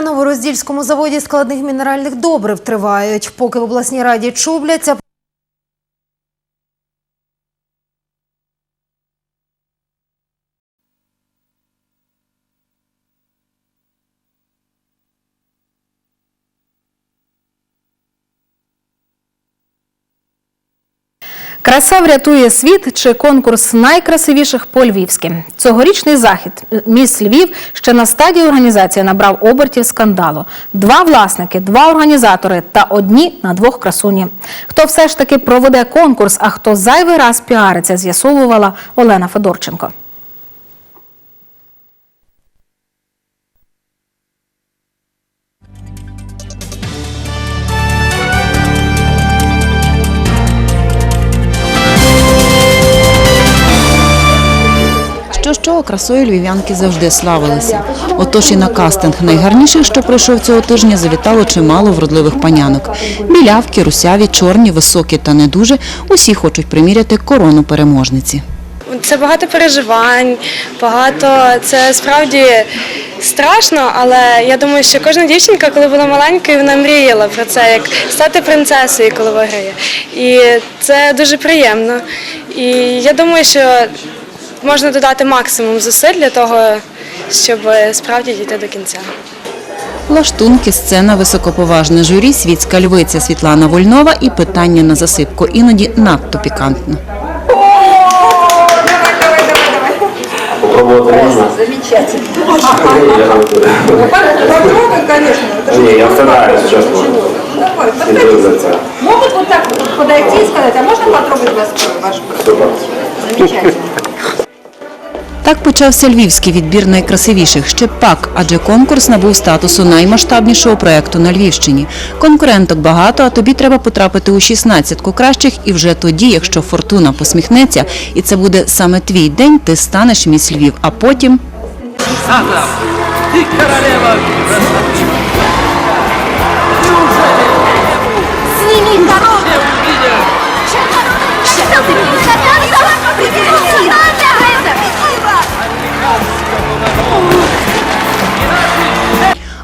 Новороздільському заводі складних мінеральних добрив тривають. Поки в обласній раді чубляться, Краса врятує світ чи конкурс найкрасивіших по-львівськи. Цьогорічний захід «Міс Львів» ще на стадії організації набрав обертів скандалу. Два власники, два організатори та одні на двох красуні. Хто все ж таки проведе конкурс, а хто зайвий раз піариться, з'ясовувала Олена Федорченко. Що що красою львів'янки завжди славилися. Отож і на кастинг найгарніших, що пройшов цього тижня, завітало чимало вродливих панянок. Білявки, русяві, чорні, високі та не дуже. Усі хочуть приміряти корону переможниці. Це багато переживань, багато це справді страшно, але я думаю, що кожна дівчинка, коли була маленькою, вона мріяла про це, як стати принцесою, коли виграє. І це дуже приємно. І я думаю, що можна додати максимум зусиль для того, щоб справді дійти до кінця. Лаштунки, сцена, високоповажне журі, світська львиця Світлана Вольнова і питання на засипку. Іноді надто пікантно. Замечательно. Я Потрогай, конечно. Не, я стараюсь. Ну, Давай, Иду подходи. за це. Могут вот так подойти и сказать, а можно потрогать вас ваш. Замечательно. Так почався львівський відбір найкрасивіших. Ще пак, адже конкурс набув статусу наймасштабнішого проекту на Львівщині. Конкуренток багато, а тобі треба потрапити у 16-ку кращих, і вже тоді, якщо фортуна посміхнеться, і це буде саме твій день, ти станеш міс Львів, а потім Сага, ты королева красоты. Сними дорогу! Все увидят. Что ты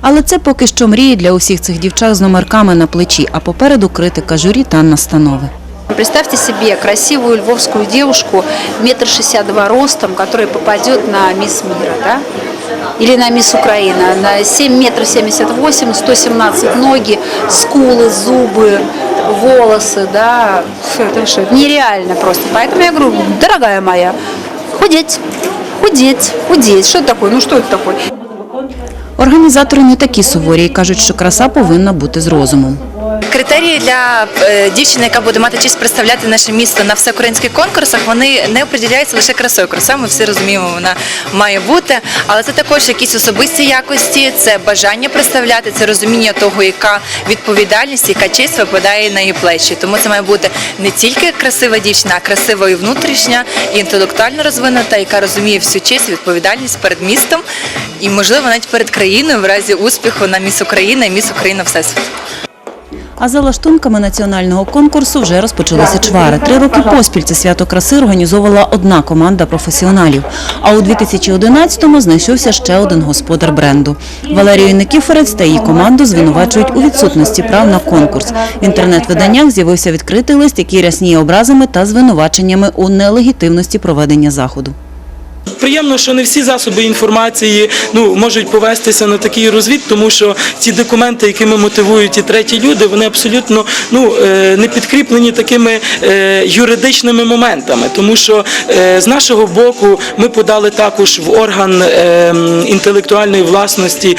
Але це поки що мрії для усіх цих дівчат з номерками на плечі, а попереду критика журі та настанови. Представьте себе красивую львовскую девушку, метр шестьдесят два ростом, которая попадет на мисс мира, да? Или на мисс Украина. На 7 метров 78, 117 ноги, скулы, зубы, волосы, да. Фу, Это что, нереально просто. Поэтому я говорю, дорогая моя, худеть, худеть, худеть. Що такое? Ну що це таке? Організатори не такі суворі і кажуть, що краса повинна бути з розумом. Критерії для е, дівчини, яка буде мати честь представляти наше місто на всеукраїнських конкурсах, вони не определяються лише красою. Краса, ми всі розуміємо, вона має бути, але це також якісь особисті якості, це бажання представляти, це розуміння того, яка відповідальність, яка честь випадає на її плечі. Тому це має бути не тільки красива дівчина, а красива і внутрішня, і інтелектуально розвинута, яка розуміє всю честь, відповідальність перед містом і, можливо, навіть перед країною в разі успіху на міс Україна і міс Україна Всесвіт. А за лаштунками національного конкурсу вже розпочалися чвари. Три роки поспіль це свято краси організовувала одна команда професіоналів. А у 2011-му знайшовся ще один господар бренду. Валерію Никіфорець та її команду звинувачують у відсутності прав на конкурс. В інтернет-виданнях з'явився відкритий лист, який рясніє образами та звинуваченнями у нелегітимності проведення заходу. Приємно, що не всі засоби інформації ну можуть повестися на такий розвід, тому що ці документи, якими мотивують і треті люди, вони абсолютно ну е, не підкріплені такими е, юридичними моментами. Тому що е, з нашого боку ми подали також в орган інтелектуальної власності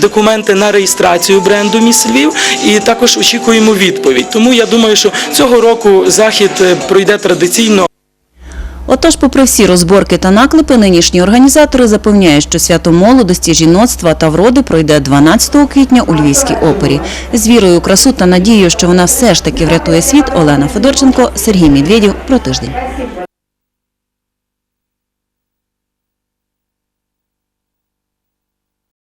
документи на реєстрацію бренду Міс Львів і також очікуємо відповідь. Тому я думаю, що цього року захід пройде традиційно. Отож, попри всі розборки та наклепи, нинішні організатори запевняють, що свято молодості, жіноцтва та вроди пройде 12 квітня у Львівській опері. З вірою, красу та надією, що вона все ж таки врятує світ, Олена Федорченко, Сергій Медведєв про тиждень.